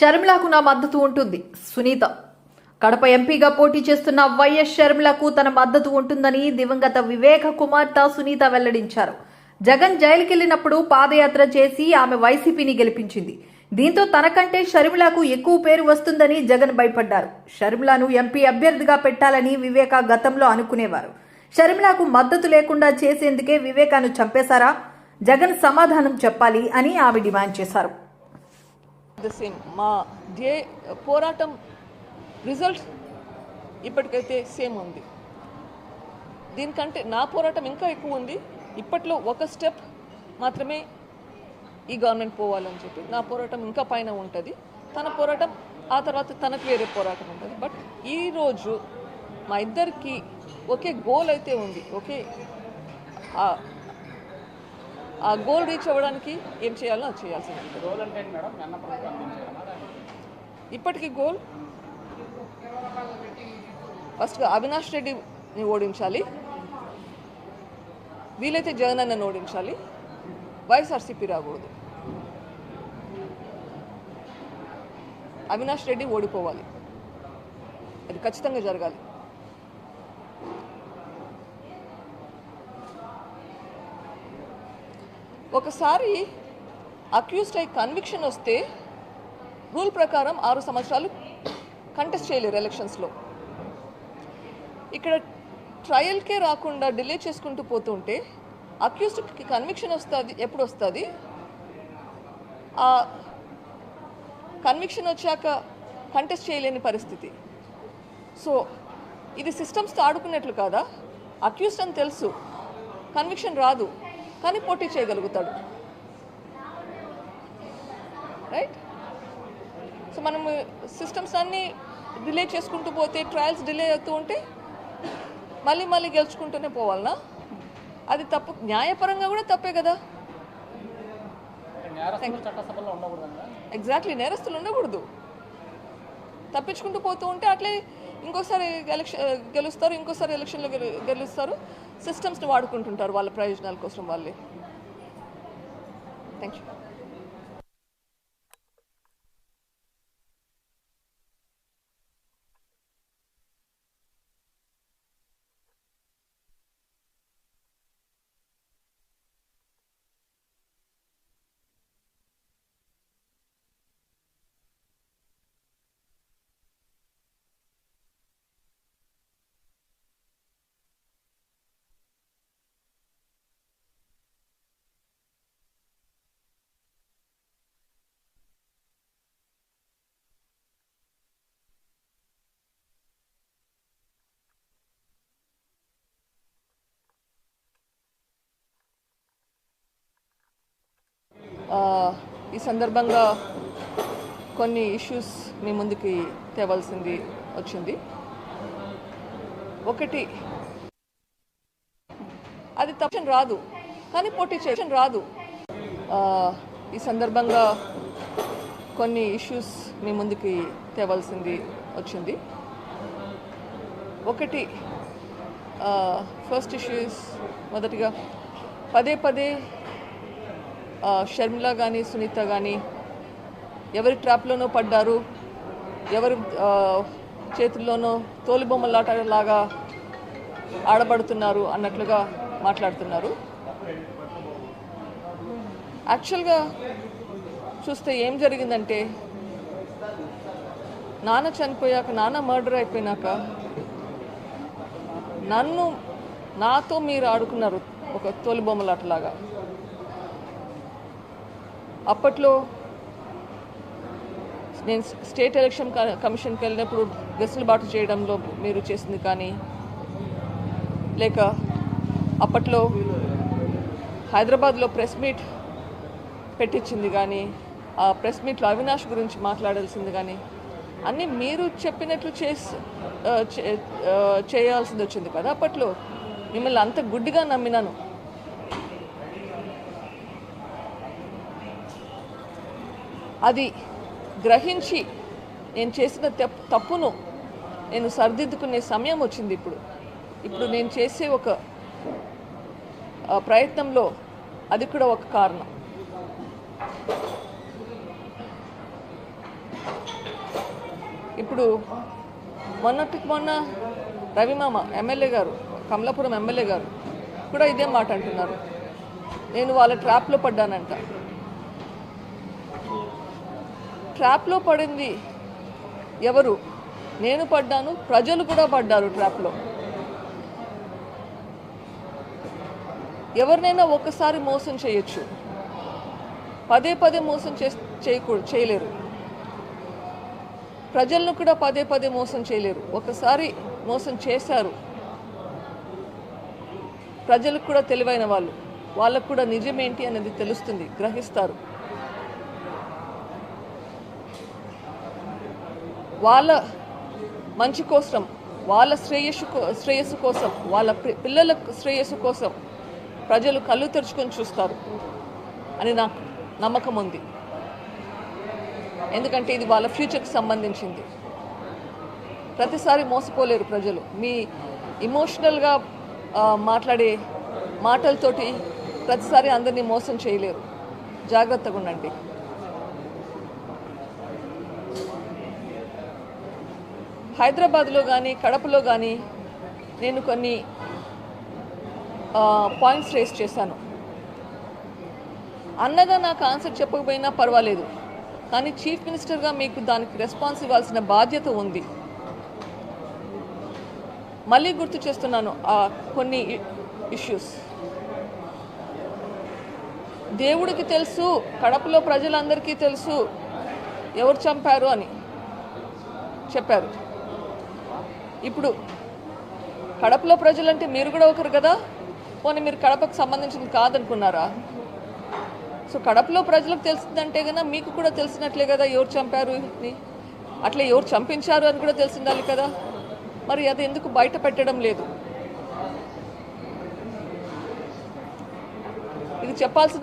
షర్మిలకు నా మద్దతు ఉంటుంది. సునీత. కడప ఎంపీగా పోటీ చేస్తున్న వైఎస్ షర్మిలకు తన మద్దతు ఉంటుందని దివంగత వివేక కుమార్తె సునీత వెల్లడించారు. జగన్ జైలుకెళ్ళినప్పుడు పాదయాత్ర చేసి ఆమె వైసీపీని గెలిపించింది. దీంతో తనకంటే షర్మిలకు ఎక్కువ పేరు వస్తుందని జగన్ భయపడ్డారు. షర్మిలను ఎంపీ అభ్యర్థిగా పెట్టాలని వివేక గతంలో అనుకునేవారు. షర్మిలకు మద్దతు లేకుండా చేసేందుకే వివేకాను చంపేశారా? జగన్ సమాధానం చెప్పాలి అని ఆమె డిమాండ్ చేశారు. ద సేమ్ మా ధ్యేయ పోరాటం రిజల్ట్ ఇప్పటికైతే సేమ్ ఉంది. దీనికంటే నా పోరాటం ఇంకా ఎక్కువ ఉంది. ఇప్పట్లో ఒక స్టెప్ మాత్రమే ఈ గవర్నమెంట్ పోవాలని చెప్పి నా పోరాటం ఇంకా పైన ఉంటుంది. తన పోరాటం ఆ తర్వాత తనకు వేరే పోరాటం ఉంటుంది. బట్ ఈరోజు మా ఇద్దరికి ఒకే గోల్ అయితే ఉంది. ఒకే ఆ- గోల్ రీచ్ అవ్వడానికి ఏం చేయాలో అది చేయాల్సి ఇప్పటికీ గోల్ ఫస్ట్గా అవినాష్ రెడ్డిని ఓడించాలి. వీలైతే జగన్ అన్నని ఓడించాలి. వైఎస్ఆర్సీపీ రాకూడదు. అవినాష్ రెడ్డి ఓడిపోవాలి. అది ఖచ్చితంగా జరగాలి. ఒకసారి అక్యూస్డ్ అయి కన్విక్షన్ వస్తే రూల్ ప్రకారం ఆరు సంవత్సరాలు కంటెస్ట్ చేయలేరు ఎలక్షన్స్లో ఇక్కడ ట్రయల్కే రాకుండా డిలే చేసుకుంటూ పోతుంటే అక్యూస్డ్కి కన్విక్షన్ వస్తుంది ఎప్పుడు వస్తుంది? ఆ కన్విక్షన్ వచ్చాక కంటెస్ట్ చేయలేని పరిస్థితి. సో ఇది సిస్టమ్స్తో ఆడుకున్నట్లు కాదా? అక్యూస్డ్ అని తెలుసు. కన్విక్షన్ రాదు. కానీ పోటీ చేయగలుగుతాడు. రైట్ సో మనం సిస్టమ్స్ అన్నీ డిలే చేసుకుంటూ పోతే ట్రయల్స్ డిలే అవుతూ ఉంటే మళ్ళీ మళ్ళీ గెలుచుకుంటూనే పోవాలనా? అది తప్పు. న్యాయపరంగా కూడా తప్పే కదా. ఎగ్జాక్ట్లీ నేరస్తులు ఉండకూడదు. తప్పించుకుంటూ పోతూ ఉంటే అట్లే ఇంకోసారి ఎలక్షన్ గెలుస్తారు ఇంకోసారి ఎలక్షన్లో గెలు గెలుస్తారు. సిస్టమ్స్ని వాడుకుంటుంటారు వాళ్ళ ప్రయోజనాల కోసం వాళ్ళే. థ్యాంక్ యూ ఈ సందర్భంగా కొన్ని ఇష్యూస్ మీ ముందుకి తేవాల్సింది వచ్చింది. ఒకటి అది తప్పని రాదు కానీ పోటీ చేయడం రాదు. ఈ సందర్భంగా కొన్ని ఇష్యూస్ మీ ముందుకి తేవాల్సింది వచ్చింది. ఒకటి ఫస్ట్ ఇష్యూస్ మొదటిగా పదే పదే షర్మిల కానీ సునీత కానీ ఎవరి ట్రాప్లోనో పడ్డారు ఎవరి చేతుల్లోనో తోలుబొమ్మలాటలాగా ఆడబడుతున్నారు అన్నట్లుగా మాట్లాడుతున్నారు. యాక్చువల్గా చూస్తే ఏం జరిగిందంటే నాన్న చనిపోయాక నాన్న మర్డర్ అయిపోయినాక నన్ను నాతో మీరు ఆడుకున్నారు ఒక తోలుబొమ్మలాటలాగా. అప్పట్లో నేను స్టేట్ ఎలక్షన్ క- కమిషన్కి వెళ్ళినప్పుడు వెసులుబాటు చేయడంలో మీరు చేసింది కానీ లేక అప్పట్లో హైదరాబాద్లో ప్రెస్ మీట్ పెట్టించింది కానీ ఆ ప్రెస్ మీట్లో అవినాష్ గురించి మాట్లాడాల్సింది కానీ అన్నీ మీరు చెప్పినట్లు చేసి చేయాల్సింది వచ్చింది కదా అప్పట్లో. మిమ్మల్ని అంత గుడ్డిగా నమ్మినాను. అది గ్రహించి నేను చేసిన తప్పును నేను సరిదిద్దుకునే సమయం వచ్చింది ఇప్పుడు. ఇప్పుడు నేను చేసే ఒక ప్రయత్నంలో అది కూడా ఒక కారణం. ఇప్పుడు మొన్నటికి మొన్న రవిమామ ఎమ్మెల్యే గారు కమలాపురం ఎమ్మెల్యే గారు కూడా ఇదే మాట అంటున్నారు. నేను వాళ్ళ ట్రాప్లో పడ్డానంట. ట్రాప్లో పడింది. ఎవరు? నేను పడ్డాను ప్రజలు కూడా పడ్డారు ట్రాప్లో. ఎవరినైనా ఒక్కసారి మోసం చేయొచ్చు. పదే పదే మోసం చే చేయకూడదు చేయలేరు. ప్రజలను కూడా పదే పదే మోసం చేయలేరు. ఒకసారి మోసం చేశారు. ప్రజలకు కూడా తెలివైన వాళ్ళు. వాళ్ళకు కూడా నిజమేంటి అనేది తెలుస్తుంది గ్రహిస్తారు. వాళ్ళ మంచి కోసం వాళ్ళ శ్రేయస్సు శ్రేయస్సు కోసం వాళ్ళ పిల్లల శ్రేయస్సు కోసం ప్రజలు కళ్ళు తెరుచుకొని చూస్తారు అని నాకు నమ్మకం ఉంది. ఎందుకంటే ఇది వాళ్ళ ఫ్యూచర్కి సంబంధించింది. ప్రతిసారి మోసపోలేరు ప్రజలు. మీ ఇమోషనల్గా మాట్లాడే మాటలతోటి ప్రతిసారి అందరినీ మోసం చేయలేరు. జాగ్రత్తగా ఉండండి. హైదరాబాద్లో కానీ కడపలో కానీ నేను కొన్ని పాయింట్స్ రేస్ చేశాను. అన్నగా నాకు ఆన్సర్ చెప్పకపోయినా పర్వాలేదు. కానీ చీఫ్ మినిస్టర్గా మీకు దానికి రెస్పాన్స్ ఇవ్వాల్సిన బాధ్యత ఉంది. మళ్ళీ గుర్తు చేస్తున్నాను ఆ కొన్ని ఇష్యూస్ దేవుడికి తెలుసు కడపలో ప్రజలందరికీ తెలుసు ఎవరు చంపారు అని చెప్పారు. ఇప్పుడు కడపలో ప్రజలంటే మీరు కూడా ఒకరు కదా? పోనీ మీరు కడపకు సంబంధించింది కాదనుకున్నారా? సో కడపలో ప్రజలకు తెలిసిందంటే కదా మీకు కూడా తెలిసినట్లే కదా ఎవరు చంపారు అని అట్లా ఎవరు చంపించారు అని కూడా తెలిసిండాలి కదా? మరి అది ఎందుకు బయట పెట్టడం లేదు? ఇది చెప్పాల్సిన